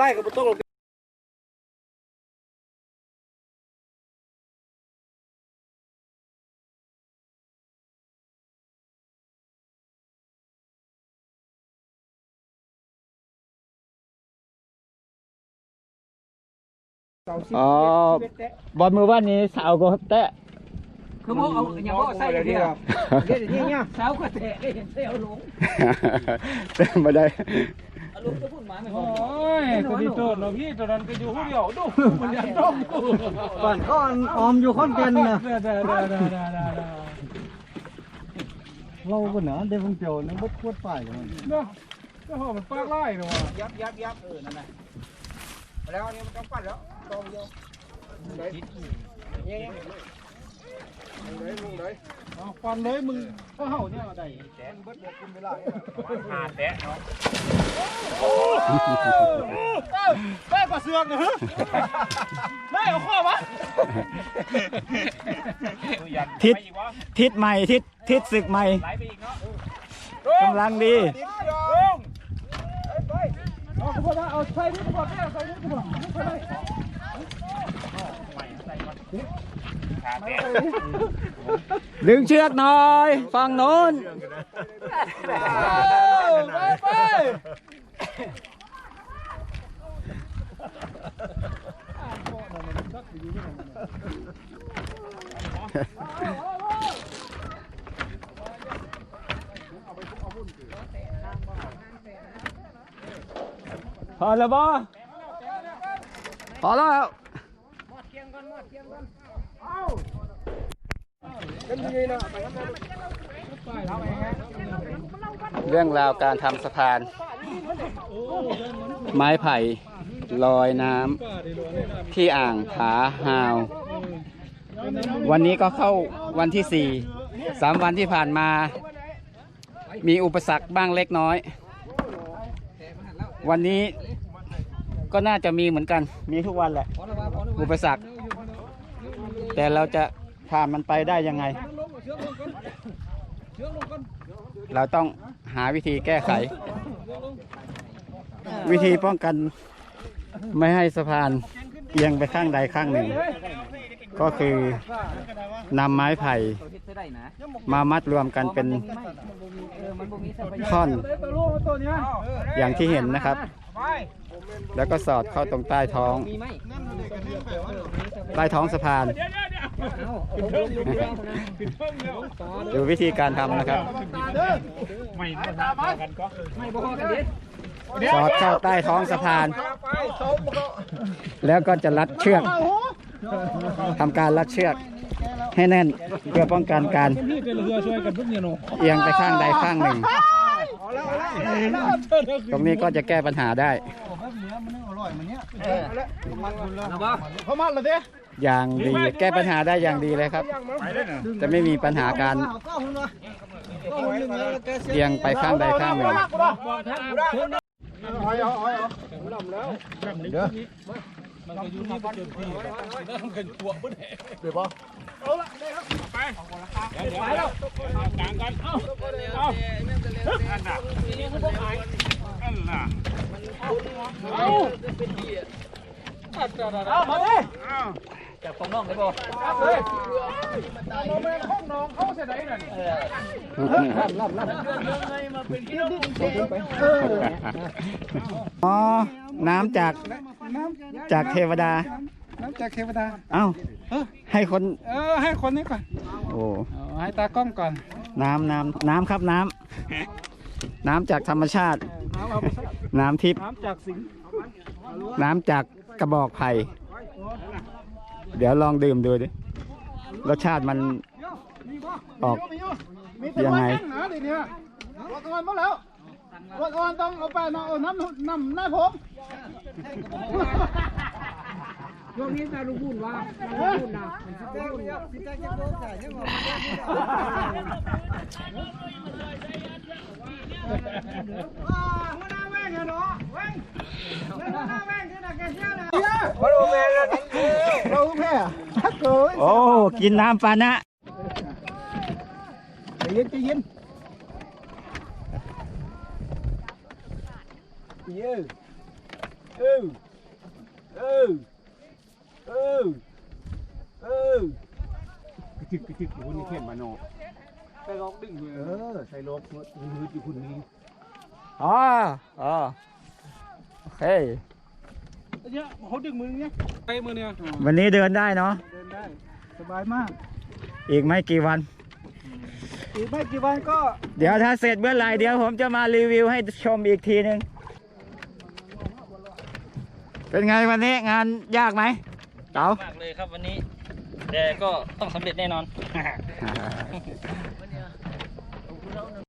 ล่กับตกลงอ๋อบอลมือว่านนี้สาวก็แตะคือบ่เอาอย่าบ่ใส่เดี๋ยวเดีนี้ยวครับเดี๋ยวนี้เนี่ยสาวก็เตะได้เห็นเซลลงเต้นมาได้ อารมณ์จะพูดหมาไม่พอโอ้ยก็ดีโตเราพี่ตอนนั้นก็อยู่ผู้เดียวดูมันยันต้องกูก่อนก็ออมอยู่คอนแก่นนะเด้อเด้อเด้อเด้อเด้เด้อเราบนเหนือเดี๋ยวผมเจียวนึกว่าพูดไปเลยเนาะก็หอมันปากไล่เนาะยับยับยับเออนั่นน่ะแล้วอันนี้มันต้องปั้นแล้วตรงเดียว เอาฟันเลยมึงก็เห่าเนี่ยอะได้แสนเบิดเบิดคุณเวลาหาแตะเนาะโอ้ได้กว่าเสือกนะฮะได้เอาข้อวะทิศทิศใหม่ทิศทิศศึกใหม่กำลังดีเอาขบวนเอาใส่นี่ขบวนเอาใส่นี่ขบวน ใส่เลยดึงเชือกหน่อยฝั่ เรื่องราวการทำสะพาน ไม้ไผ่ลอยน้ำที่อ่างผาฮาว วันนี้ก็เข้าวันที่สี่สามวันที่ผ่านมา มีอุปสรรคบ้างเล็กน้อย วันนี้ก็น่าจะมีเหมือนกันมีทุกวันแหละ อุปสรรค แต่เราจะผ่านมันไปได้ยังไง เราต้องหาวิธีแก้ไข วิธีป้องกันไม่ให้สะพานเอียงไปข้างใดข้างหนึ่ง ก็คือนำไม้ไผ่มามัดรวมกันเป็นท่อน อย่างที่เห็นนะครับ แล้วก็สอดเข้าตรงใต้ท้อง ใต้ท้องสะพาน ดูวิธีการทำนะครับไม่ตามันกันก็ไม่บอกันเด็ดสอดเข้าใต้ท้องสะพาน แล้วก็จะรัดเชือกทำการรัดเชือกให้แน่นเพื่อป้องกันการเอียงไปข้างใดข้างหนึ่ง ตรงนี้ก็จะแก้ปัญหาได้นะบ่เขามาแล้วเด้ อย่างดีแก้ปัญหาได้อย่างดีเลยครับ จะไม่มีปัญหาการเอาก็หุ่นวะก็หุ่นยังไงแล้วแกเสียเอียงไปข้างใดข้างหนึ่งเอาเอาเอาเอาลำแล้วเด้อมันก็อยู่ที่ประจุที่นั่งกันตัวบ่ได้เดี๋ยวบ่เอาละได้ครับไปเดี๋ยวไปแล้วกลางกันเอาเอาอันน่ะอันน่ะเอาเอามาดิ จากของน้องได้บ่เอาเลยเอาไปห้องน้องเขาเสียไหนน่ะนี่อ๋อ น้ำจากจากเทวดา น้ำจากเทวดา เอ้าให้คน เออ ให้คนนี้ก่อน โอ้ให้ตากล้องก่อน น้ำน้ำน้ำครับน้ำ น้ำจากธรรมชาติ น้ำเอาไปน้ำทิพย์ น้ำจากสิงน้ำจากกระบอกไผ่ เดี๋ยวลองดื่มดูดิ รสชาติมันออกมีแต่ยังไงว่าแห้นะดิเนี่ยรถออนมาแล้วรถออนต้องเอาไปเนาะเอาน้ำน้ำหน้าผมช่วงนี้นาลูกบุญว่านาลูกบุญนะเราแม่เราแม่ถ้าเกิด โอ้กินน้ำปานะใจเย็นใจเย็นเยอะเออเออเออเออกระจิกกระจิกอยู่คนนี้เข้มมาเนาะใส่ล็อกดึงเลยเออใส่ล็อกมือมืออยู่คนนี้อ๋ออ๋อโอเคเนี่ยเขาดึงมือเนี่ยไปมือเนี่ยวันนี้เดินได้เนาะเดินได้ส บายมาก อีกไม่กี่วัน อีกไม่กี่วันก็ เดี๋ยวถ้าเสร็จเมื่อไหร่เดี๋ยวผมจะมารีวิวให้ชมอีกทีหนึ่งเป็นไงวันนี้งานยากไหมเต๋ามากเลยครับวันนี้แต่ก็ต้องสำเร็จแน่นอน